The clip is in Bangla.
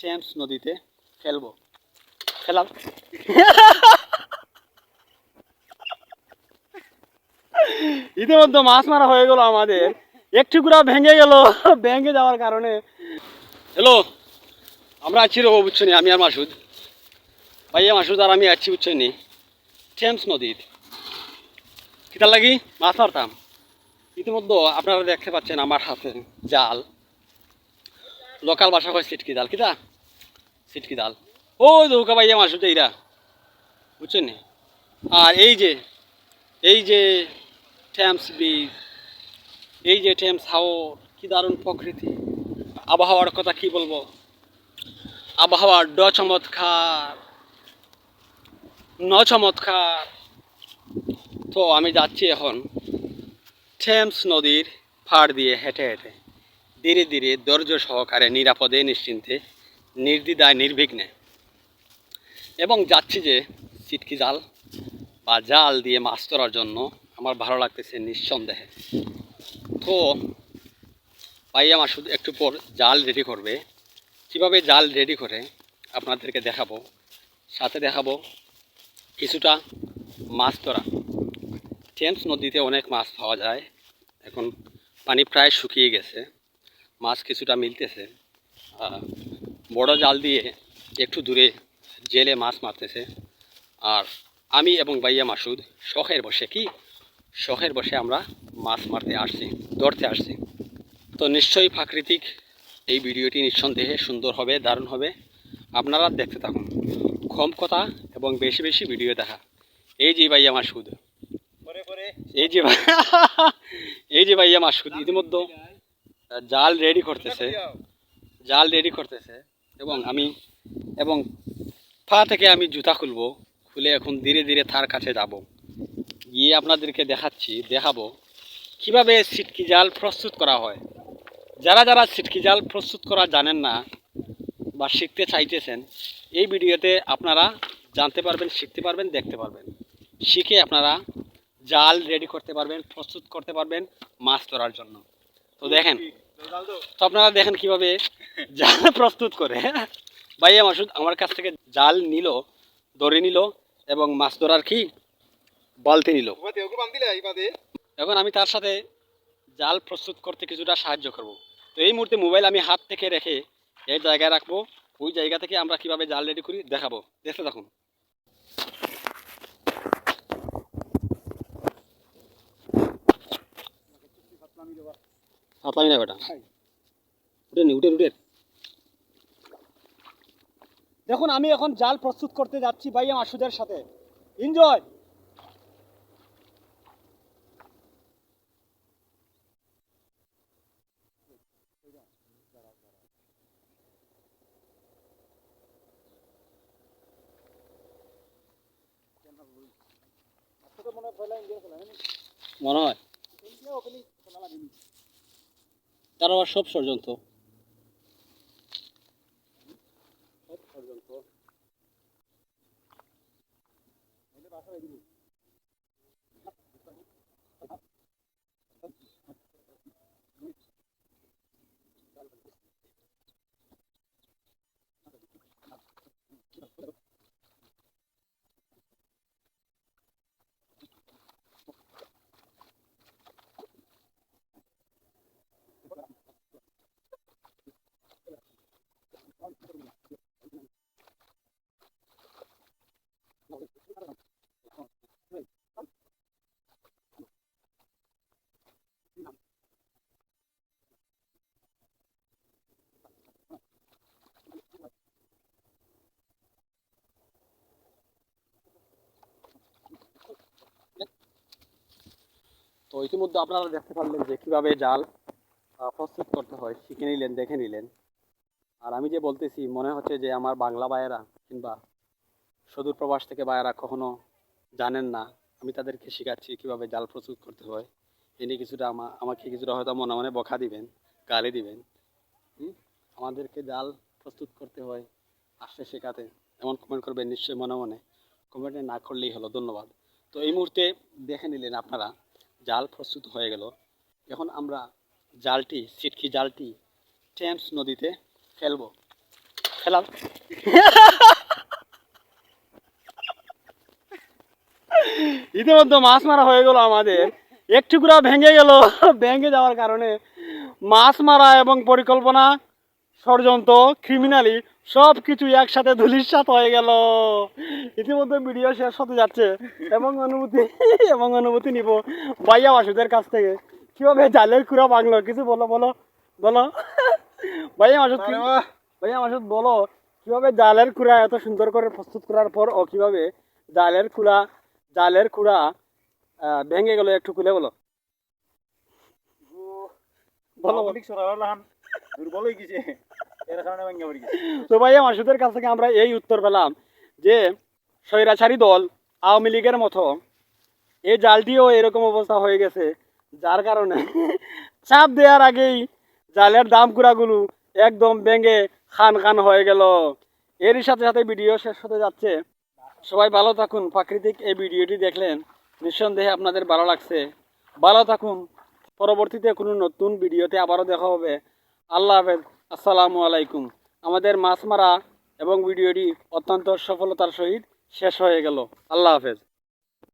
টেমস নদীতে ফেলব ফেলাম ইতিমধ্যে মাছ মারা হয়ে গেল আমাদের। একটু গুড়া ভেঙে গেল, ভেঙে যাওয়ার কারণে। হ্যালো, আমরা আছি রো বুঝছ আমি আর মাসুদ। ভাইয়া, মাসুদ আর আমি আছি বুঝছ নি, টেমস নদীর। কিতার লাগি? মাছ মারতাম। ইতিমধ্যে আপনারা দেখতে পাচ্ছেন আমার হাতে জাল। লোকাল ভাষা কয় সিটকি জাল কিতা সিটকি দাল। ও ধোকা দৌকা ভাইয়া মাসুদ এইরা বুঝছেন আর এই যে এই যে টেমস বিচ এই যে টেমস হাওর, কি দারুণ প্রকৃতি। আবহাওয়ার কথা কি বলব? আবহাওয়ার ড চমৎকার। ন চমৎকার। তো আমি যাচ্ছি এখন টেমস নদীর ফাড় দিয়ে হেঁটে হেঁটে। ধীরে ধীরে ধৈর্য সহকারে নিরাপদে, নিশ্চিন্তে নির্দ্বিধায়, নির্বিঘ্নে। এবং যাচ্ছি যে চিটকি জাল বা জাল দিয়ে মাছ ধরার জন্য। আমার ভালো লাগতেছে নিঃসন্দেহে। তো ভাই আমার শুধু একটু পর জাল রেডি করবে। কীভাবে জাল রেডি করে আপনাদেরকে দেখাবো। সাথে দেখাবো কিছুটা মাছ ধরা। টেমস নদীতে অনেক মাছ পাওয়া যায়। এখন পানি প্রায় শুকিয়ে গেছে। মাছ কিছুটা মিলতেছে। বড় জাল দিয়ে একটু দূরে জেলে মাছ মারতেছে। আর আমি এবং ভাইয়া মাসুদ শখের বসে কি? শখের বসে আমরা মাছ মারতে আসছি ধরতে আসছি। তো নিশ্চয়ই প্রাকৃতিক এই ভিডিওটি নিঃসন্দেহে সুন্দর হবে দারুণ হবে। আপনারা দেখতে থাকুন কম কথা এবং বেশি বেশি ভিডিও দেখা। এই যে ভাইয়া মাসুদ। এই যে এই যে ভাইয়া মাসুদ ইতিমধ্যে জাল রেডি করতেছে জাল রেডি করতেছে। এবং আমি, এবং পা থেকে আমি জুতা খুলবো, খুলে এখন ধীরে ধীরে তার কাছে যাব। গিয়ে আপনাদেরকে দেখাচ্ছি, দেখাবো কীভাবে সিটকি জাল প্রস্তুত করা হয়। যারা যারা সিটকি জাল প্রস্তুত করা জানেন না বা শিখতে চাইতেছেন, এই ভিডিওতে আপনারা জানতে পারবেন, শিখতে পারবেন, দেখতে পারবেন। শিখে আপনারা জাল রেডি করতে পারবেন, প্রস্তুত করতে পারবেন মাছ ধরার জন্য। তো দেখেন তো আপনারা দেখেন কীভাবে জাল প্রস্তুত করে। ভাইয়া মাসুদ আমার কাছ থেকে জাল নিল ধরে নিল এবং মাছ ধরার কি? বালতি নিল। এখন আমি তার সাথে জাল প্রস্তুত করতে কিছুটা সাহায্য করব। তো এই মুহূর্তে মোবাইল আমি হাত থেকে রেখে এই জায়গায় রাখব। ওই জায়গা থেকে আমরা কীভাবে জাল রেডি করি দেখাবো। দেখতে থাকুন। হাতলামি না বেটা। উঠে নি উঠে উঠে দেখুন আমি এখন জাল প্রস্তুত করতে যাচ্ছি ভাইয়া মাসুদের সাথে। এনজয় মনে হয়। তার আবার সব ষড়যন্ত্র। ষড়যন্ত্র তো ইতিমধ্যে আপনারা দেখতে পারলেন যে কীভাবে জাল প্রস্তুত করতে হয়। শিখে নিলেন, দেখে নিলেন। আর আমি যে বলতেছি, মনে হচ্ছে যে আমার বাংলা ভাইয়েরা কিংবা সুদূর প্রবাস থেকে ভাইয়েরা কখনো জানেন না। আমি তাদেরকে শেখাচ্ছি কীভাবে জাল প্রস্তুত করতে হয়। এ নিয়ে কিছুটা আমা, আমাকে কিছুটা হয়তো মনে মনে বকা দিবেন, গালি দিবেন? আমাদেরকে জাল প্রস্তুত করতে হয় আসতে শেখাতে। এমন কমেন্ট করবেন নিশ্চয়ই মনে মনে। কমেন্টে না করলেই হলো। ধন্যবাদ। তো এই মুহূর্তে দেখে নিলেন আপনারা জাল প্রস্তুত হয়ে গেল। এখন আমরা জালটি, সিটকি জালটি টেমস নদীতে ফেলব। খেলাম ইতিমধ্যে মাছ মারা হয়ে গেল আমাদের। এক টুকরা ভেঙে গেল। ভেঙে যাওয়ার কারণে মাছ মারা এবং পরিকল্পনা ষড়যন্ত্র ক্রিমিনালি সব কিছু একসাথে ধুলিস্বাত হয়ে গেল। ইতিমধ্যে ভিডিও শেষ হতে যাচ্ছে। এবং অনুভূতি এবং অনুভূতি নিব বাইয়া বাসুদের কাছ থেকে। কীভাবে জালের কুড়া বাংলো কিছু বলো বলো বলো। ভাইয়া মাসুদ ভাইয়া মাসুদ বলো কীভাবে জালের কুড়া এত সুন্দর করে প্রস্তুত করার পর ও কীভাবে জালের কুড়া জালের কুড়া আহ, ভেঙে গেল একটু খুলে বলো। বলো বলো। দুর্বল হয়ে গেছে। তো ভাইয়া মাসুদের কাছ থেকে আমরা এই উত্তর পেলাম যে স্বৈরাচারী দল আওয়ামী লীগের মতো এই জালটিও এরকম অবস্থা হয়ে গেছে, যার কারণে চাপ দেওয়ার আগেই জালের দাম কুড়াগুলো একদম ভেঙে খান খান হয়ে গেল। এরই সাথে সাথে ভিডিও শেষ হতে যাচ্ছে। সবাই ভালো থাকুন, প্রাকৃতিক এই ভিডিওটি দেখলেন, নিঃসন্দেহে আপনাদের ভালো লাগছে। ভালো থাকুন, পরবর্তীতে কোনো নতুন ভিডিওতে আবারও দেখা হবে। আল্লাহ হাফেজ। আসসালামু আলাইকুম। আমাদের মাছ মারা এবং ভিডিওটি অত্যন্ত সফলতার সহিত শেষ হয়ে গেল। আল্লাহ হাফেজ।